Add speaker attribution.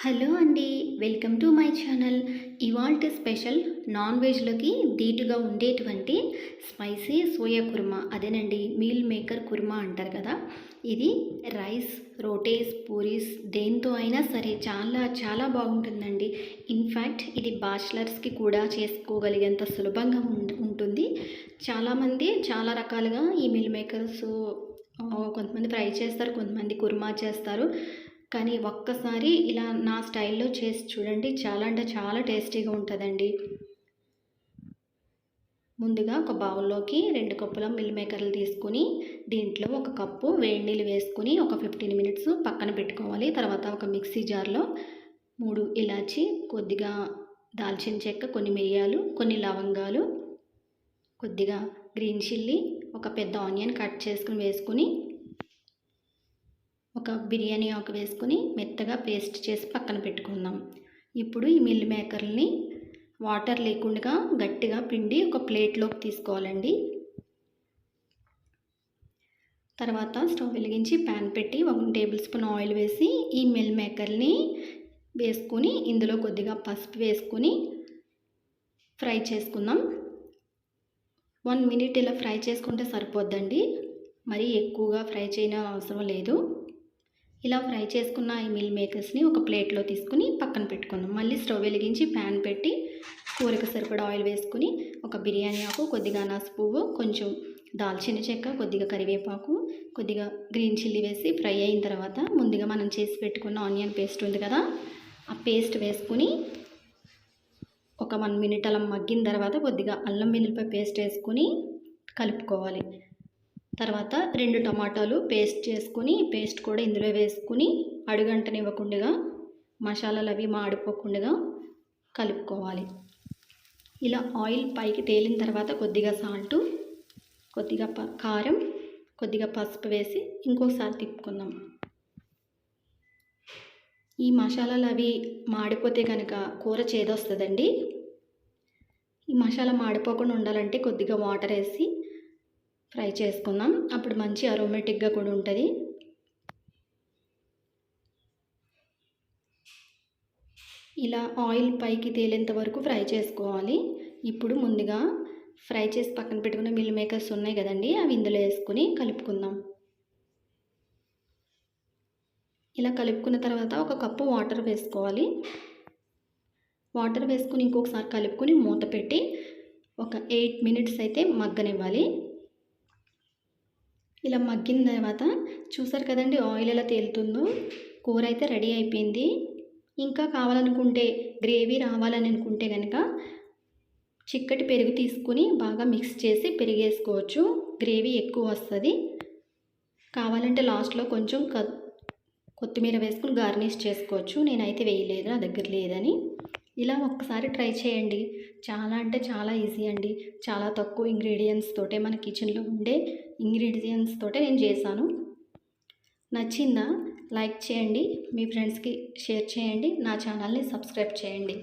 Speaker 1: Hello అండి welcome to my channel. ఇవాల్ట్ special non వెజ్లోకి ధీటుగా ఉండేటువంటి స్పైసీ సోయా కుర్మా. అదేనండి మీల్ మేకర్ కుర్మా అంటారు కదా? ఇది రైస్ రోటీస్ పూరీస్ దేంతో అయినా సరే చాలా చాలా బాగుంటుందండి. ఇన్ఫ్యాక్ట్ ఇది బ్యాచిలర్స్కి కూడా చేసుకోగలిగేంత సులభంగా ఉం- ఉంటుంది. చాలామంది చాలా రకాలుగా ఈ మీల్ మేకర్స్ కొంతమంది ఫ్రై చేస్తారు కొంతమంది కుర్మా చేస్తారు. కానీ ఒక్కసారి ఇలా నా స్టైల్లో చేసి చూడండి. చాలా అంటే చాలా టేస్టీగా ఉంటుందండి. ముందుగా ఒక బౌల్లోకి రెండు కప్పుల మిల్ మేకర్లు తీసుకుని దీంట్లో ఒక కప్పు వేడి నీళ్ళు వేసుకుని ఒక ఫిఫ్టీన్ మినిట్స్ పక్కన పెట్టుకోవాలి. తర్వాత ఒక మిక్సీ జార్లో మూడు ఇలాచి కొద్దిగా దాల్చిన చెక్క కొన్ని మిరియాలు కొన్ని లవంగాలు కొద్దిగా గ్రీన్ చిల్లీ ఒక పెద్ద ఆనియన్ కట్ చేసుకుని వేసుకుని ఒక బిర్యానీ ఆకు వేసుకుని మెత్తగా పేస్ట్ చేసి పక్కన పెట్టుకుందాం. ఇప్పుడు ఈ మిల్ మేకర్ని వాటర్ లేకుండా గట్టిగా పిండి ఒక ప్లేట్లోకి తీసుకోవాలండి. తర్వాత స్టవ్ వెలిగించి ప్యాన్ పెట్టి ఒక టేబుల్ స్పూన్ ఆయిల్ వేసి ఈ మిల్ మేకర్ని వేసుకుని ఇందులో కొద్దిగా పసుపు వేసుకొని ఫ్రై చేసుకుందాం. వన్ మినిట్ ఇలా ఫ్రై చేసుకుంటే సరిపోద్దండి. మరీ ఎక్కువగా ఫ్రై చేయడం అవసరం లేదు. ఇలా ఫ్రై చేసుకున్న ఈ మిల్ మేకర్స్ని ఒక ప్లేట్లో తీసుకుని పక్కన పెట్టుకుందాం. మళ్ళీ స్టవ్ వెలిగించి ప్యాన్ పెట్టి కూరకు సరిపడా ఆయిల్ వేసుకుని ఒక బిర్యానీ ఆకు కొద్దిగా అనాస పువ్వు కొంచెం దాల్చిన చెక్క కొద్దిగా కరివేపాకు కొద్దిగా గ్రీన్ చిల్లీ వేసి ఫ్రై అయిన తర్వాత ముందుగా మనం చేసి పెట్టుకున్న ఆనియన్ పేస్ట్ ఉంది కదా ఆ పేస్ట్ వేసుకుని ఒక వన్ మినిట్ అలా మగ్గిన తర్వాత కొద్దిగా అల్లం వెల్లుల్లిపాయ పేస్ట్ వేసుకుని కలుపుకోవాలి. తర్వాత రెండు టమాటాలు పేస్ట్ చేసుకుని పేస్ట్ కూడా ఇందులో వేసుకుని అడుగంటనివ్వకుండా మసాలాలు అవి మాడిపోకుండా కలుపుకోవాలి. ఇలా ఆయిల్ పైకి తేలిన తర్వాత కొద్దిగా సాల్ట్ కొద్దిగా ప కారం కొద్దిగా పసుపు వేసి ఇంకోసారి తిప్పుకుందాం. ఈ మసాలాలు అవి మాడిపోతే కనుక కూర చేదొస్తుందండి. ఈ మసాలా మాడిపోకుండా ఉండాలంటే కొద్దిగా వాటర్ వేసి ఫ్రై చేసుకుందాం. అప్పుడు మంచి అరోమేటిక్గా కూడా ఉంటుంది. ఇలా ఆయిల్ పైకి తేలేంత వరకు ఫ్రై చేసుకోవాలి. ఇప్పుడు ముందుగా ఫ్రై చేసి పక్కన పెట్టుకున్న మిల్ మేకర్స్ ఉన్నాయి కదండి అవి ఇందులో వేసుకుని కలుపుకుందాం. ఇలా కలుపుకున్న తర్వాత ఒక కప్పు వాటర్ వేసుకోవాలి. వాటర్ వేసుకుని ఇంకొకసారి కలుపుకొని మూత పెట్టి ఒక ఎయిట్ మినిట్స్ అయితే మగ్గనివ్వాలి. ఇలా మగ్గిన తర్వాత చూసారు కదండి ఆయిల్ ఎలా తేలుతుందో? కూర అయితే రెడీ అయిపోయింది. ఇంకా కావాలనుకుంటే గ్రేవీ రావాలని అనుకుంటే కనుక చిక్కటి పెరుగు తీసుకుని బాగా మిక్స్ చేసి పెరిగేసుకోవచ్చు. గ్రేవీ ఎక్కువ వస్తుంది. కావాలంటే లాస్ట్లో కొంచెం క కొత్తిమీర వేసుకుని గార్నిష్ చేసుకోవచ్చు. నేనైతే వేయలేదు నా దగ్గర లేదని. ఇలా ఒక్కసారి ట్రై చేయండి. చాలా అంటే చాలా ఈజీ అండి. చాలా తక్కువ ఇంగ్రీడియంట్స్ తోటే మన కిచెన్లో ఉండే ఇంగ్రీడియంట్స్ తోటే నేను చేశాను. నచ్చిందా? లైక్ చేయండి. మీ ఫ్రెండ్స్కి షేర్ చేయండి. నా ఛానల్ని సబ్స్క్రైబ్ చేయండి.